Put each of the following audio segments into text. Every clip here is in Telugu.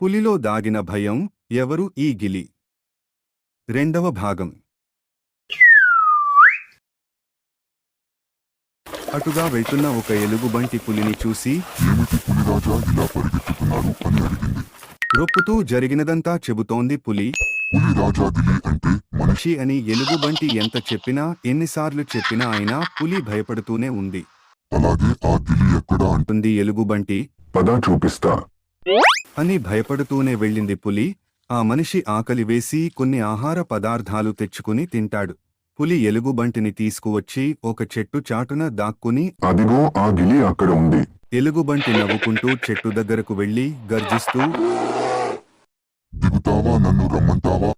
పులిలో దాగిన భయం ఎవరు ఈ గిలి? రెండవ భాగం. అటుగా వెళ్తున్న ఒక ఎలుగుబంటి పులిని చూసి ఏమిటి పులిరాజా ఇలా పరిగెత్తుతున్నారు? అని అడిగింది. రొప్పుతూ జరిగినదంతా చెబుతోంది పులి. అంటే మనిషి అని ఎలుగుబంటి ఎంత చెప్పినా ఎన్నిసార్లు చెప్పినా అయినా పులి భయపడుతూనే ఉంది. అలాగే ఆ గిలి ఎక్కడా అంటే ఉంది ఎలుగుబంటి పద చూపిస్తా. అని భయపడుతూనే వెళ్ళింది పులి. ఆ మనిషి ఆకలి వేసి కొన్ని ఆహార పదార్థాలు తెచ్చుకుని తింటాడు. పులి ఎలుగుబంటిని తీసుకువచ్చి ఒక చెట్టు చాటున దాక్కుని అదిగో ఆ గిలి అక్కడ ఉంది. ఎలుగుబంటి నవ్వుకుంటూ చెట్టు దగ్గరకు వెళ్ళి గర్జిస్తూ దిగుతావా నన్ను రమ్మంటావా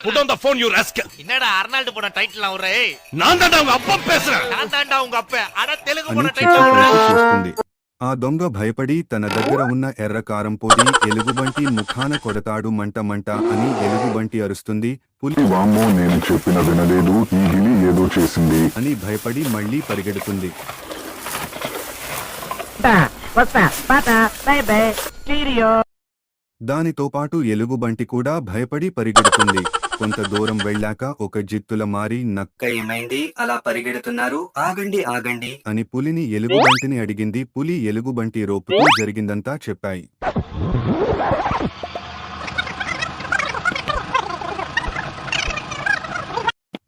Put on the phone, you rascal. என்னடா அர்னால்டு போன டைட்டில் அவரே நான் தான் உங்க அப்பா பேசுறேன் நான் தாண்டா உங்க அப்ப அட தெலுங்கு అని போன చెట్టు டைட்டில் அவரே పైకి చూస్తుంది ఆ దొంగ భయపడి తన దగ్గర ఉన్న ఎర్ర కారం పొడి ఎలుగుబంటి ముఖాన కొడతాడు మంట మంట అని ఎలుగుబంటి అరుస్తుంది పులి వామ్మో నేను చెప్పిన వినలేదు ఈ గిలి ఏదో చేసింది అని భయపడి మళ్లీ పరిగెడుతుంది వస్తా బాటా బై బై స్టీరియో దానితో పాటు ఎలుగుబంటి కూడా భయపడి పరిగెడుతుంది. కొంత దూరం వెళ్ళాక ఒక జిత్తుల మారి నక్క ఏమైంది? అలా పరిగెడుతున్నారు? ఆగండి ఆగండి. అని పులిని ఎలుగుబంటిని అడిగింది. పులి ఎలుగుబంటి రోపుతూ జరిగిందంతా చెప్పాయి.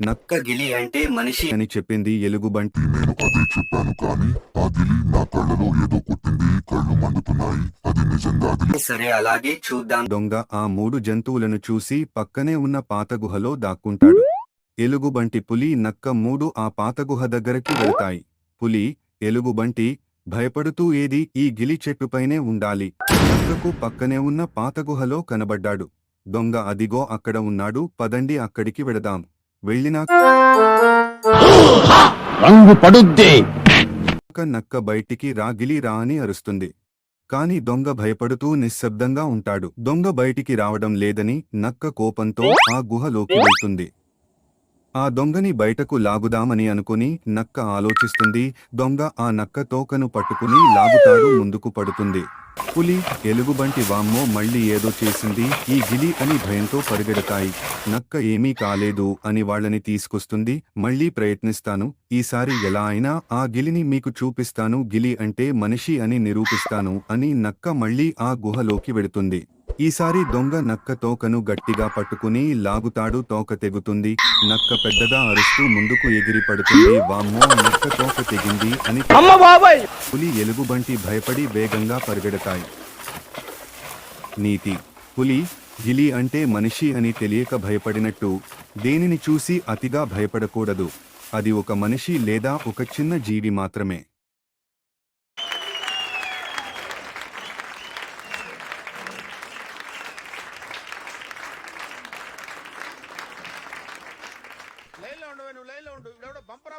నక్క గిలి అంటే మనిషి. అని చెప్పింది ఎలుగుబంటి నేను అదే చెప్పాను కానీ ఆ గిలి నా కళ్ళలో ఏదో కొట్టింది కళ్ళు మండుతున్నాయి. అది నిజంగా సరే అలాగే చూద్దాం. దొంగ ఆ మూడు జంతువులను చూసి పక్కనే ఉన్న పాత గుహలో దాక్కుంటాడు ఎలుగుబంటి పులి నక్క మూడు ఆ పాత గుహ దగ్గరికి వెళ్తాయి. పులి ఎలుగుబంటి భయపడుతూ ఏది ఈ గిలి చెట్టుపైనే ఉండాలి. నక్కకు పక్కనే ఉన్న పాత గుహలో కనబడ్డాడు. దొంగ అదిగో అక్కడ ఉన్నాడు పదండి అక్కడికి వెడదాం. రంగు పడుద్ది. నక్క బయటికి రా గిలి రా అని అరుస్తుంది. కాని దొంగ భయపడుతూ నిశ్శబ్దంగా ఉంటాడు. దొంగ బయటికి రావడం లేదని నక్క కోపంతో ఆ గుహలోకి వెళ్తుంది. ఆ దొంగని బయటకు లాగుదామని అనుకుని నక్క ఆలోచిస్తుంది. దొంగ ఆ నక్క తోకను పట్టుకుని లాగుతాడు ముందుకు పడుతుంది. పులి ఎలుగుబంటి వామ్మో మళ్ళీ ఏదో చేసింది. ఈ గిలి అని భయంతో పరిగెడతాయి. నక్క ఏమీ కాలేదు అని వాళ్ళని తీసుకొస్తుంది. మళ్ళీ ప్రయత్నిస్తాను. ఈసారి ఎలా అయినా ఆ గిలిని మీకు చూపిస్తాను. గిలి అంటే మనిషి అని నిరూపిస్తాను అని నక్క మళ్ళీ ఆ గుహలోకి వెడుతుంది. ఈసారి దొంగ నక్క తోకను గట్టిగా పట్టుకుని లాగుతాడు తోక తెగుతుంది. నక్క పెద్దగా అరుస్తూ ముందుకు ఎగిరి పడుతుంది. వామ్మో నక్క తోక తెగింది అని పులి ఎలుగుబంటి భయపడి వేగంగా పరిగెడతాయి. నీతి పులి గిలి అంటే మనిషి అని తెలియక భయపడినట్టు. దేనిని చూసి అతిగా భయపడకూడదు. అది ఒక మనిషి లేదా ఒక చిన్న జీవి మాత్రమే. விட பம்பரா